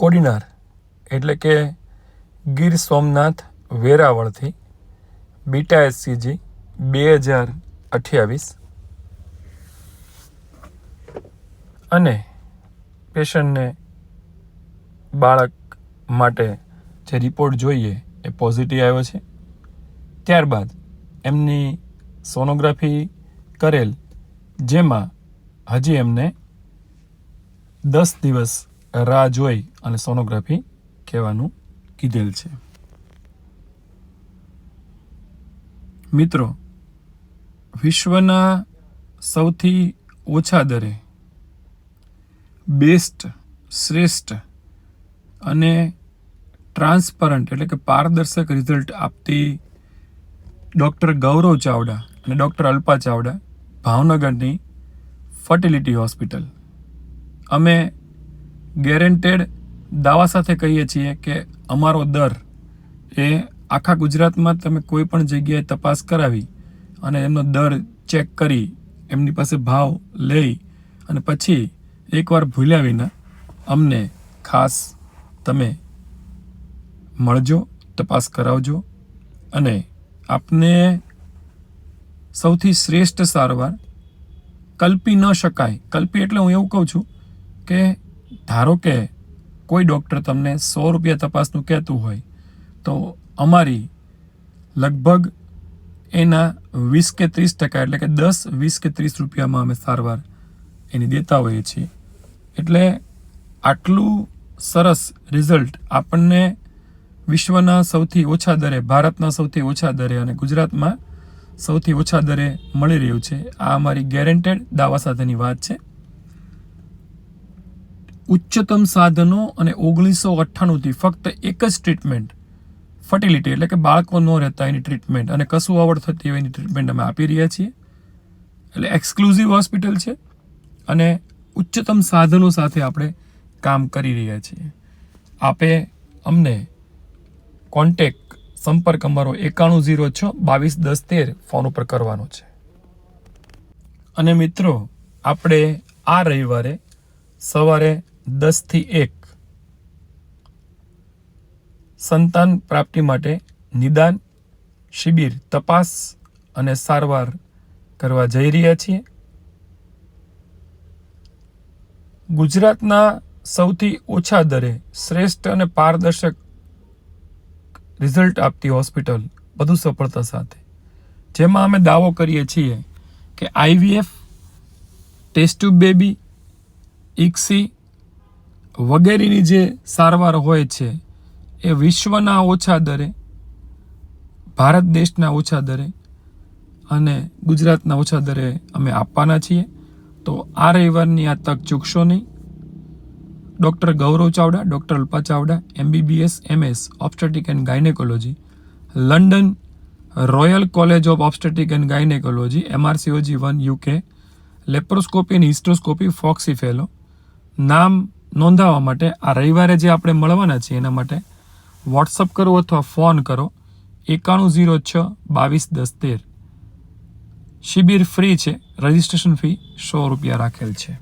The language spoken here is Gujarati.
કોડીનાર એટલે કે ગીર સોમનાથ વેરાવળથી બીટા એસસીજી બે હજાર અઠ્યાવીસ. અને પેશન્ટને બાળક માટે જે રિપોર્ટ જોઈએ એ પોઝિટિવ આવ્યો છે. ત્યારબાદ એમની સોનોગ્રાફી કરેલ જેમાં હજી એમને દસ દિવસ રાહ જોઈ અને સોનોગ્રાફી કહેવાનું કીધેલ છે. મિત્રો, વિશ્વના સૌથી ઓછા દરે બેસ્ટ, શ્રેષ્ઠ અને ટ્રાન્સપરન્ટ એટલે કે પારદર્શક રિઝલ્ટ આપતી ડૉક્ટર ગૌરવ ચાવડા અને ડૉક્ટર અલ્પા ચાવડા ભાવનગરની ફર્ટિલિટી હોસ્પિટલ. અમે ગેરેન્ટેડ દાવા સાથે કહીએ છીએ કે અમારો દર એ આખા ગુજરાતમાં તમે કોઈ પણ જગ્યાએ તપાસ કરાવી અને એમનો દર ચેક કરી, એમની પાસે ભાવ લઈ અને પછી એકવાર ભૂલ્યા વિના અમને ખાસ તમે મળજો, તપાસ કરાવજો અને આપને સૌથી શ્રેષ્ઠ સારવાર કલ્પી ન શકાય. કલ્પી એટલે હું એવું કહું છું કે ધારો કે કોઈ ડૉક્ટર તમને સો રૂપિયા તપાસનું કહેતું હોય, તો અમારી લગભગ એના વીસ કે ત્રીસ ટકા એટલે કે દસ, વીસ કે ત્રીસ રૂપિયામાં અમે સારવાર એની દેતા હોઈએ છીએ. એટલે આટલું સરસ રિઝલ્ટ આપણને વિશ્વના સૌથી ઓછા દરે, ભારતના સૌથી ઓછા દરે અને ગુજરાતમાં સૌથી ઓછા દરે મળી રહ્યું છે. આ અમારી ગેરેન્ટેડ દાવા સાથેની વાત છે. ઉચ્ચતમ સાધનો અને ઓગણીસો અઠ્ઠાણુંથી ફક્ત એક જ ટ્રીટમેન્ટ ફર્ટિલિટી એટલે કે બાળકો ન રહેતા એની ટ્રીટમેન્ટ અને કશું આવડ થતી હોય એની ટ્રીટમેન્ટ અમે આપી રહ્યા છીએ. એટલે એક્સક્લુઝિવ હોસ્પિટલ છે અને ઉચ્ચતમ સાધનો સાથે આપણે કામ કરી રહ્યા છીએ. આપે અમને કોન્ટેક સંપર્ક અમારો એકાણું ઝીરો છ બાવીસ દસ તેર ફોન ઉપર કરવાનો છે. અને મિત્રો, આપણે આ રવિવારે સવારે દસથી એક સંતાન પ્રાપ્તિ માટે નિદાન, શિબિર, તપાસ અને સારવાર કરવા જઈ રહ્યા છીએ. ગુજરાતના સૌથી ઓછા દરે શ્રેષ્ઠ અને પારદર્શક રિઝલ્ટ આપતી હોસ્પિટલ વધુ સફળતા સાથે. જેમાં અમે દાવો કરીએ છીએ કે આઈવીએફ, ટેસ્ટ બેબી ઇક્સી વગેરેની જે સારવાર હોય છે, એ વિશ્વના ઓછા દરે, ભારત દેશના ઓછા દરે અને ગુજરાતના ઓછા દરે અમે આપવાના છીએ. તો આ રવિવારની આ તક ચૂકશો નહીં. Doctor Gaurav Chavda, doctor Alpa Chavda, MBBS, MS, obstetric and gynaecology, London royal college of obstetric and gynaecology, MRCOG one UK, laparoscopy અને હિસ્ટ્રોસ્કોપી, ફોક્સી ફેલો, નામ નોંધાવવા માટે આ રવિવારે જે આપણે મળવાના છીએ એના માટે વોટ્સઅપ કરો અથવા ફોન કરો એકાણું ઝીરો છ બાવીસ દસ તેર. શિબિર ફ્રી છે, રજિસ્ટ્રેશન ફી સો રૂપિયા રાખેલ છે.